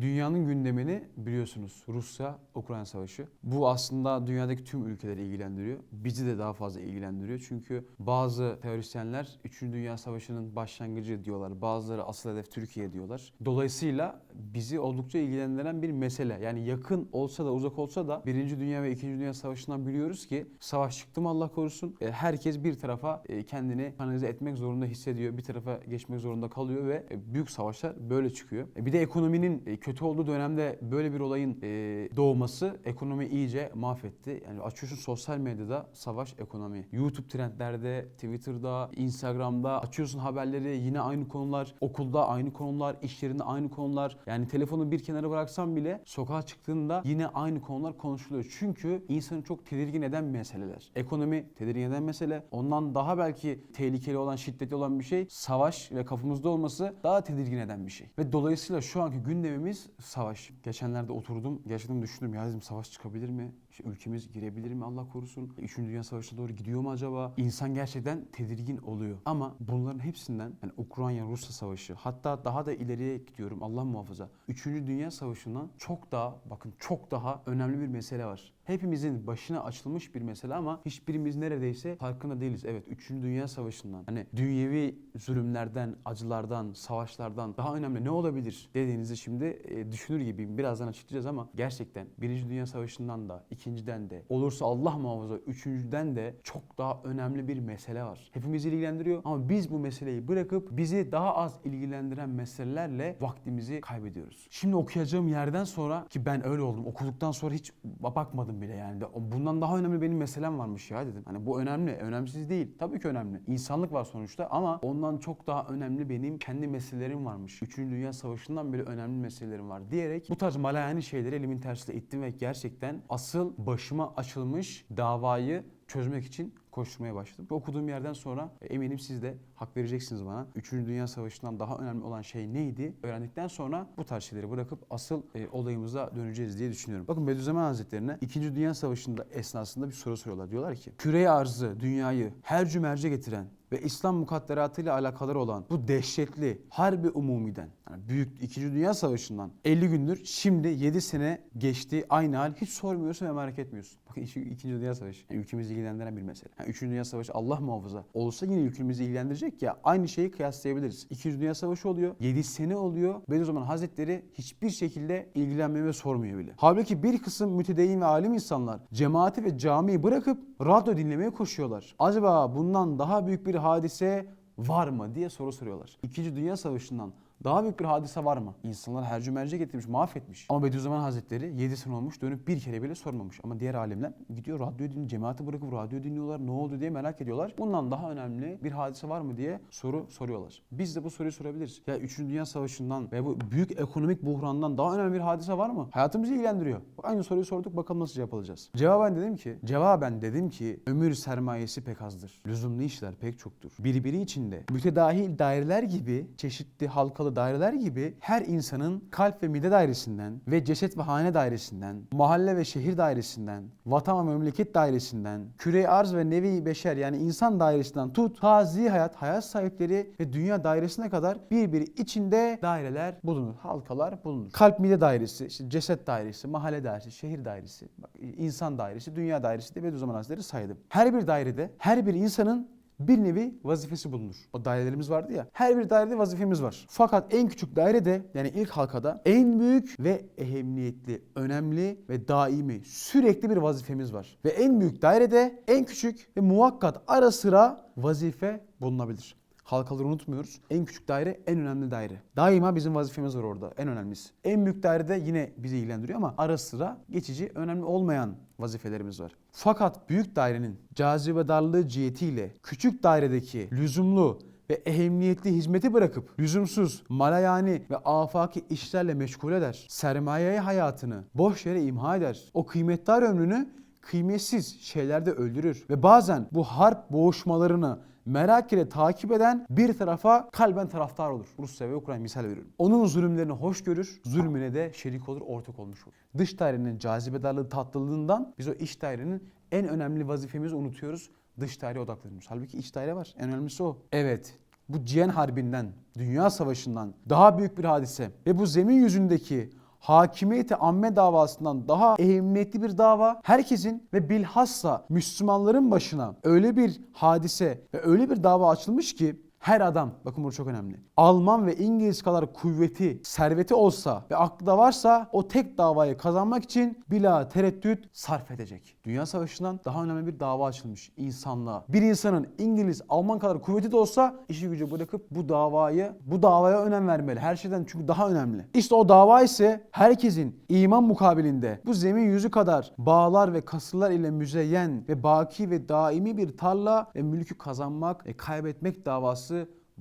Dünyanın gündemini biliyorsunuz. Rusya-Ukrayna savaşı. Bu aslında dünyadaki tüm ülkeleri ilgilendiriyor. Bizi de daha fazla ilgilendiriyor. Çünkü bazı teorisyenler 3. Dünya Savaşı'nın başlangıcı diyorlar. Bazıları asıl hedef Türkiye diyorlar. Dolayısıyla bizi oldukça ilgilendiren bir mesele. Yani yakın olsa da uzak olsa da 1. Dünya ve 2. Dünya Savaşı'ndan biliyoruz ki savaş çıktı mı Allah korusun e, herkes bir tarafa e, kendini kanalize etmek zorunda hissediyor. Bir tarafa geçmek zorunda kalıyor ve e, büyük savaşlar böyle çıkıyor. Bir de ekonominin e, kötü olduğu dönemde böyle bir olayın e, doğması ekonomi iyice mahvetti. Yani açıyorsun sosyal medyada savaş ekonomi. YouTube trendlerde, Twitter'da, Instagram'da açıyorsun haberleri yine aynı konular. Okulda aynı konular, iş yerinde aynı konular. Yani telefonu bir kenara bıraksan bile sokağa çıktığında yine aynı konular konuşuluyor. Çünkü insanı çok tedirgin eden meseleler. Ekonomi tedirgin eden mesele. Ondan daha belki tehlikeli olan, şiddetli olan bir şey savaş ve kafamızda olması daha tedirgin eden bir şey. Ve dolayısıyla şu anki gündemimiz savaş. Geçenlerde oturdum, gerçekten düşündüm ya dedim savaş çıkabilir mi? İşte ülkemiz girebilir mi Allah korusun? Üçüncü Dünya Savaşı'na doğru gidiyor mu acaba? İnsan gerçekten tedirgin oluyor. Ama bunların hepsinden yani Ukrayna-Rusya Savaşı hatta daha da ileriye gidiyorum Allah muhafaza. Üçüncü Dünya Savaşı'ndan çok daha bakın çok daha önemli bir mesele var. Hepimizin başına açılmış bir mesele ama hiçbirimiz neredeyse farkında değiliz. Evet 3. Dünya Savaşı'ndan hani dünyevi zulümlerden, acılardan, savaşlardan daha önemli ne olabilir dediğinizi şimdi e, düşünür gibiyim. Birazdan açıklayacağız ama gerçekten 1. Dünya Savaşı'ndan da, ikinciden de, olursa Allah muhafaza üçüncüden de çok daha önemli bir mesele var. Hepimizi ilgilendiriyor ama biz bu meseleyi bırakıp bizi daha az ilgilendiren meselelerle vaktimizi kaybediyoruz. Şimdi okuyacağım yerden sonra ki ben öyle oldum. Okuduktan sonra hiç bakmadım bile yani. Bundan daha önemli benim meselem varmış ya dedim. Hani bu önemli, önemsiz değil. Tabii ki önemli. İnsanlık var sonuçta ama ondan çok daha önemli benim kendi meselelerim varmış. Üçüncü Dünya Savaşı'ndan bile önemli meselelerim var diyerek bu tarz malayani şeyleri elimin tersiyle ittim ve gerçekten asıl başıma açılmış davayı çözmek için koşturmaya başladım. Okuduğum yerden sonra e, eminim siz de hak vereceksiniz bana. Üçüncü Dünya Savaşı'ndan daha önemli olan şey neydi? Öğrendikten sonra bu tarz şeyleri bırakıp asıl e, olayımıza döneceğiz diye düşünüyorum. Bakın Bediüzzaman Hazretleri'ne İkinci Dünya Savaşı'nda esnasında bir soru soruyorlar. Diyorlar ki küre arzı dünyayı her cümerce getiren ve İslam mukadderatıyla alakaları olan bu dehşetli harbi umumiden yani büyük 2. Dünya Savaşı'ndan 50 gündür şimdi 7 sene geçti aynı hal hiç sormuyorsun ve merak etmiyorsun. Bakın 2. Dünya Savaşı yani ülkemizi ilgilendiren bir mesele. Yani 3. Dünya Savaşı Allah muhafaza olsa yine ülkemizi ilgilendirecek ya aynı şeyi kıyaslayabiliriz. 2. Dünya Savaşı oluyor 7 sene oluyor Bediüzzaman Hazretleri hiçbir şekilde ilgilenmiyor ve sormuyor bile. Halbuki bir kısım mütedeyyin ve alim insanlar cemaati ve camiyi bırakıp radyo dinlemeye koşuyorlar. Acaba bundan daha büyük bir hadise var mı diye soru soruyorlar. İkinci Dünya Savaşı'ndan daha büyük bir hadise var mı? İnsanlar her cümerce getirmiş, mahvetmiş. Ama Bediüzzaman Hazretleri 7 sene olmuş dönüp bir kere bile sormamış. Ama diğer alimler gidiyor radyo dinliyor, cemaati bırakıp radyo dinliyorlar. Ne oldu diye merak ediyorlar. Bundan daha önemli bir hadise var mı diye soru soruyorlar. Biz de bu soruyu sorabiliriz. Ya 3. Dünya Savaşı'ndan ve bu büyük ekonomik buhrandan daha önemli bir hadise var mı? Hayatımızı ilgilendiriyor. Aynı soruyu sorduk bakalım nasıl cevap alacağız. Cevaben dedim ki, cevaben dedim ki ömür sermayesi pek azdır. Lüzumlu işler pek çoktur. Birbiri içinde mütedahil daireler gibi çeşitli halkalı daireler gibi her insanın kalp ve mide dairesinden ve ceset ve hane dairesinden, mahalle ve şehir dairesinden, vatan ve memleket dairesinden, küre arz ve nevi beşer yani insan dairesinden tut, tazi hayat, hayat sahipleri ve dünya dairesine kadar birbiri içinde daireler bulunur, halkalar bulunur. Kalp mide dairesi, işte ceset dairesi, mahalle dairesi, şehir dairesi, insan dairesi, dünya dairesi de Bediüzzaman Hazretleri saydım. Her bir dairede her bir insanın bir nevi vazifesi bulunur. O dairelerimiz vardı ya. Her bir dairede vazifemiz var. Fakat en küçük dairede yani ilk halkada en büyük ve ehemmiyetli, önemli ve daimi sürekli bir vazifemiz var. Ve en büyük dairede en küçük ve muvakkat ara sıra vazife bulunabilir. Halkaları unutmuyoruz. En küçük daire en önemli daire. Daima bizim vazifemiz var orada. En önemlisi. En büyük dairede yine bizi ilgilendiriyor ama ara sıra geçici önemli olmayan vazifelerimiz var. Fakat büyük dairenin cazibe darlığı cihetiyle küçük dairedeki lüzumlu ve ehemmiyetli hizmeti bırakıp lüzumsuz, malayani ve afaki işlerle meşgul eder. Sermaye hayatını boş yere imha eder. O kıymetdar ömrünü kıymetsiz şeylerde öldürür. Ve bazen bu harp boğuşmalarını merak ile takip eden bir tarafa kalben taraftar olur. Rusya ve Ukrayna misal veriyorum. Onun zulümlerini hoş görür, zulmüne de şerik olur, ortak olmuş olur. Dış dairenin cazibedarlığı tatlılığından biz o iç dairenin en önemli vazifemizi unutuyoruz. Dış daireye odaklanıyoruz. Halbuki iç daire var. En önemlisi o. Evet, bu Cihan Harbi'nden, Dünya Savaşı'ndan daha büyük bir hadise ve bu zemin yüzündeki hakimiyeti amme davasından daha ehemmiyetli bir dava. Herkesin ve bilhassa Müslümanların başına öyle bir hadise ve öyle bir dava açılmış ki her adam, bakın bu çok önemli. Alman ve İngiliz kadar kuvveti, serveti olsa ve aklı da varsa o tek davayı kazanmak için bila tereddüt sarf edecek. Dünya Savaşı'ndan daha önemli bir dava açılmış insanlığa. Bir insanın İngiliz, Alman kadar kuvveti de olsa işi gücü bırakıp bu davayı, bu davaya önem vermeli. Her şeyden çünkü daha önemli. İşte o dava ise herkesin iman mukabilinde bu zemin yüzü kadar bağlar ve kasırlar ile müzeyyen ve baki ve daimi bir tarla ve mülkü kazanmak ve kaybetmek davası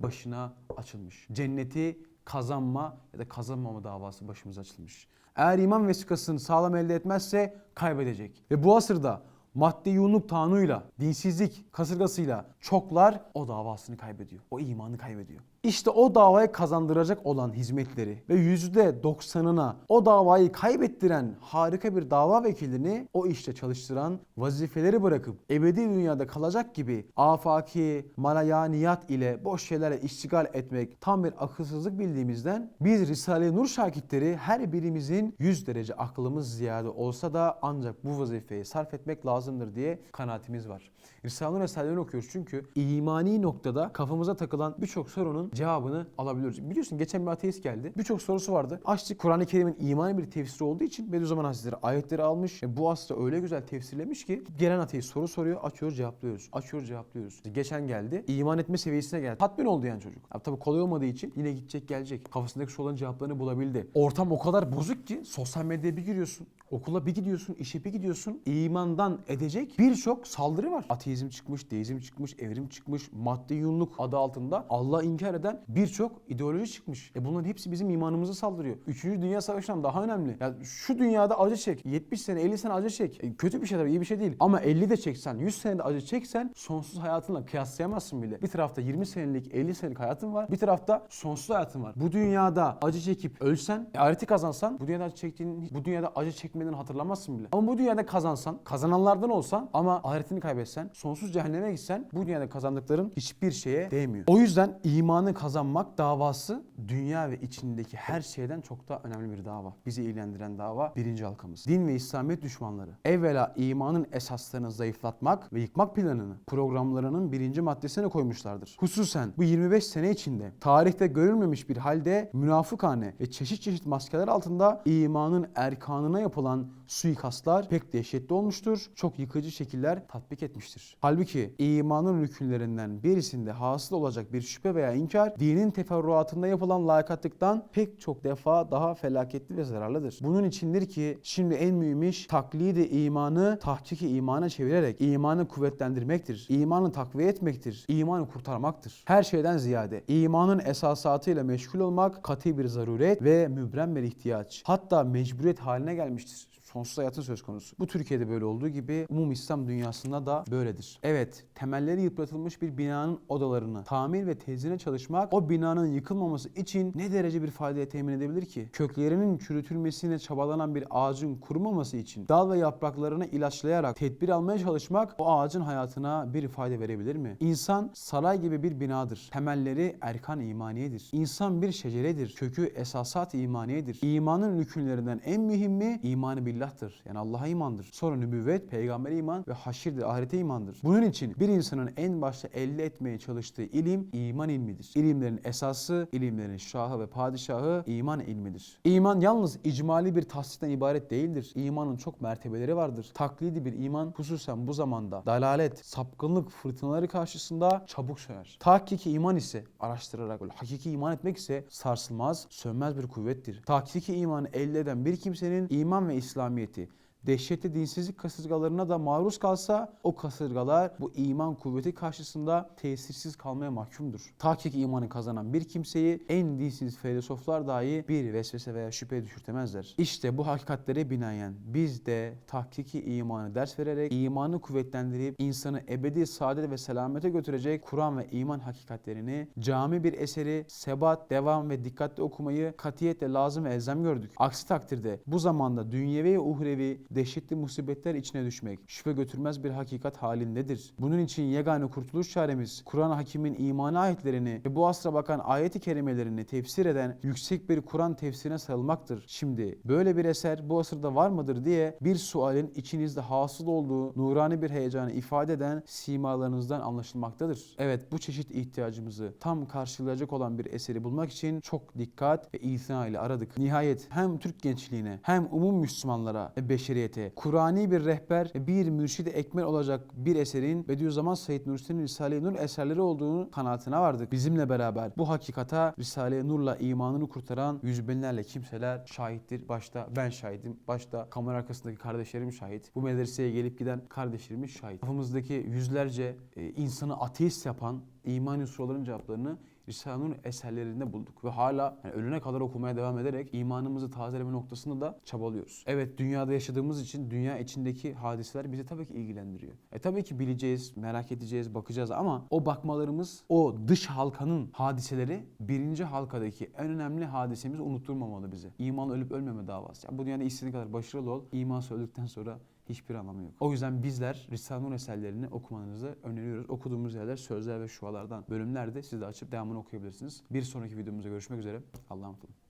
başına açılmış. Cenneti kazanma ya da kazanmama davası başımıza açılmış. Eğer iman vesikasını sağlam elde etmezse kaybedecek. Ve bu asırda maddi yoğunluk tanuyla, dinsizlik kasırgasıyla çoklar o davasını kaybediyor. O imanı kaybediyor. İşte o davayı kazandıracak olan hizmetleri ve %90'ına o davayı kaybettiren harika bir dava vekilini o işte çalıştıran vazifeleri bırakıp ebedi dünyada kalacak gibi afaki, malayaniyat ile boş şeylerle iştigal etmek tam bir akılsızlık bildiğimizden biz Risale-i Nur şakitleri her birimizin 100 derece aklımız ziyade olsa da ancak bu vazifeyi sarf etmek lazımdır diye kanaatimiz var. Risale-i Nur eserlerini okuyoruz çünkü imani noktada kafamıza takılan birçok sorunun cevabını alabiliyoruz. Biliyorsun geçen bir ateist geldi. Birçok sorusu vardı. Açtık Kur'an-ı Kerim'in imani bir tefsiri olduğu için Bediüzzaman Hazretleri ayetleri almış. E, bu asla öyle güzel tefsirlemiş ki gelen ateist soru soruyor. Açıyoruz cevaplıyoruz. Açıyoruz cevaplıyoruz. Geçen geldi. iman etme seviyesine geldi. Tatmin oldu yani çocuk. Abi, tabii kolay olmadığı için yine gidecek gelecek. Kafasındaki soruların cevaplarını bulabildi. Ortam o kadar bozuk ki sosyal medyaya bir giriyorsun. Okula bir gidiyorsun, işe bir gidiyorsun. imandan edecek birçok saldırı var. Ateizm çıkmış, deizm çıkmış, evrim çıkmış, maddi yunluk adı altında Allah inkar eden birçok ideoloji çıkmış. E bunların hepsi bizim imanımıza saldırıyor. Üçüncü Dünya Savaşı'ndan daha önemli. Ya şu dünyada acı çek. 70 sene, 50 sene acı çek. E kötü bir şey tabii, iyi bir şey değil. Ama 50 de çeksen, 100 sene de acı çeksen sonsuz hayatınla kıyaslayamazsın bile. Bir tarafta 20 senelik, 50 senelik hayatın var. Bir tarafta sonsuz hayatın var. Bu dünyada acı çekip ölsen, e, ahireti kazansan bu dünyada acı çektiğin, bu dünyada acı çekmediğini hatırlamazsın bile. Ama bu dünyada kazansan, kazananlardan olsan ama ahiretini kaybetsen, sonsuz cehenneme gitsen bu dünyada kazandıkların hiçbir şeye değmiyor. O yüzden imanı kazanmak davası dünya ve içindeki her şeyden çok daha önemli bir dava. Bizi ilgilendiren dava birinci halkamız. Din ve İslamiyet düşmanları evvela imanın esaslarını zayıflatmak ve yıkmak planını programlarının birinci maddesine koymuşlardır. Hususen bu 25 sene içinde tarihte görülmemiş bir halde münafıkane ve çeşit çeşit maskeler altında imanın erkanına yapılan suikastlar pek dehşetli olmuştur. Çok yıkıcı şekiller tatbik etmiştir. Halbuki imanın rükünlerinden birisinde hasıl olacak bir şüphe veya inkar dinin teferruatında yapılan layıkatlıktan pek çok defa daha felaketli ve zararlıdır. Bunun içindir ki şimdi en mühim iş taklidi imanı tahkiki imana çevirerek imanı kuvvetlendirmektir. İmanı takviye etmektir. İmanı kurtarmaktır. Her şeyden ziyade imanın esasatıyla meşgul olmak katı bir zaruret ve mübrem bir ihtiyaç. Hatta mecburiyet haline gelmiştir sonsuz hayatın söz konusu. Bu Türkiye'de böyle olduğu gibi umum İslam dünyasında da böyledir. Evet, temelleri yıpratılmış bir binanın odalarını tamir ve tezine çalışmak o binanın yıkılmaması için ne derece bir faydaya temin edebilir ki? Köklerinin çürütülmesine çabalanan bir ağacın kurumaması için dal ve yapraklarını ilaçlayarak tedbir almaya çalışmak o ağacın hayatına bir fayda verebilir mi? İnsan saray gibi bir binadır. Temelleri erkan imaniyedir. İnsan bir şeceredir. Kökü esasat imaniyedir. İmanın rükünlerinden en mühimi imanı billahtır. Yani Allah'a imandır. Sonra nübüvvet, peygambere iman ve haşirdir, ahirete imandır. Bunun için bir insanın en başta elde etmeye çalıştığı ilim iman ilmidir. İlimlerin esası, ilimlerin şahı ve padişahı iman ilmidir. İman yalnız icmali bir tahsisten ibaret değildir. İmanın çok mertebeleri vardır. Taklidi bir iman hususen bu zamanda dalalet, sapkınlık fırtınaları karşısında çabuk söner. Tahkiki iman ise araştırarak böyle hakiki iman etmek ise sarsılmaz, sönmez bir kuvvettir. Tahkiki imanı elde eden bir kimsenin iman ve İslamiyeti dehşetli dinsizlik kasırgalarına da maruz kalsa o kasırgalar bu iman kuvveti karşısında tesirsiz kalmaya mahkumdur. Tahkik imanı kazanan bir kimseyi en dinsiz filozoflar dahi bir vesvese veya şüphe düşürtemezler. İşte bu hakikatlere binaen biz de tahkiki imanı ders vererek imanı kuvvetlendirip insanı ebedi saadet ve selamete götürecek Kur'an ve iman hakikatlerini cami bir eseri sebat, devam ve dikkatli okumayı katiyetle lazım ve elzem gördük. Aksi takdirde bu zamanda dünyevi ve uhrevi dehşetli musibetler içine düşmek, şüphe götürmez bir hakikat halindedir. Bunun için yegane kurtuluş çaremiz, Kur'an-ı Hakim'in imanı ayetlerini ve bu asra bakan ayeti kerimelerini tefsir eden yüksek bir Kur'an tefsirine sarılmaktır. Şimdi böyle bir eser bu asırda var mıdır diye bir sualin içinizde hasıl olduğu nurani bir heyecanı ifade eden simalarınızdan anlaşılmaktadır. Evet bu çeşit ihtiyacımızı tam karşılayacak olan bir eseri bulmak için çok dikkat ve itina ile aradık. Nihayet hem Türk gençliğine hem umum Müslümanlara ve beşeriyete Kur'ani bir rehber bir mürşidi ekmel olacak bir eserin Bediüzzaman Said Nursi'nin Risale-i Nur eserleri olduğunu kanaatine vardık. Bizimle beraber bu hakikata Risale-i Nur'la imanını kurtaran yüz binlerle kimseler şahittir. Başta ben şahidim. Başta kamera arkasındaki kardeşlerim şahit. Bu medreseye gelip giden kardeşlerimiz şahit. Kafamızdaki yüzlerce e, insanı ateist yapan imani soruların cevaplarını Risale-i Nur eserlerinde bulduk ve hala yani ölene kadar okumaya devam ederek imanımızı tazeleme noktasında da çabalıyoruz. Evet dünyada yaşadığımız için dünya içindeki hadiseler bizi tabii ki ilgilendiriyor. E tabii ki bileceğiz, merak edeceğiz, bakacağız ama o bakmalarımız o dış halkanın hadiseleri birinci halkadaki en önemli hadisemizi unutturmamalı bize. İman ölüp ölmeme davası. Yani bu dünyada istediğin kadar başarılı ol, imansız öldükten sonra hiçbir anlamı yok. O yüzden bizler Risale-i Nur eserlerini okumanızı öneriyoruz. Okuduğumuz yerler sözler ve şualardan bölümlerde siz de açıp devamını okuyabilirsiniz. Bir sonraki videomuzda görüşmek üzere. Allah'a emanet olun.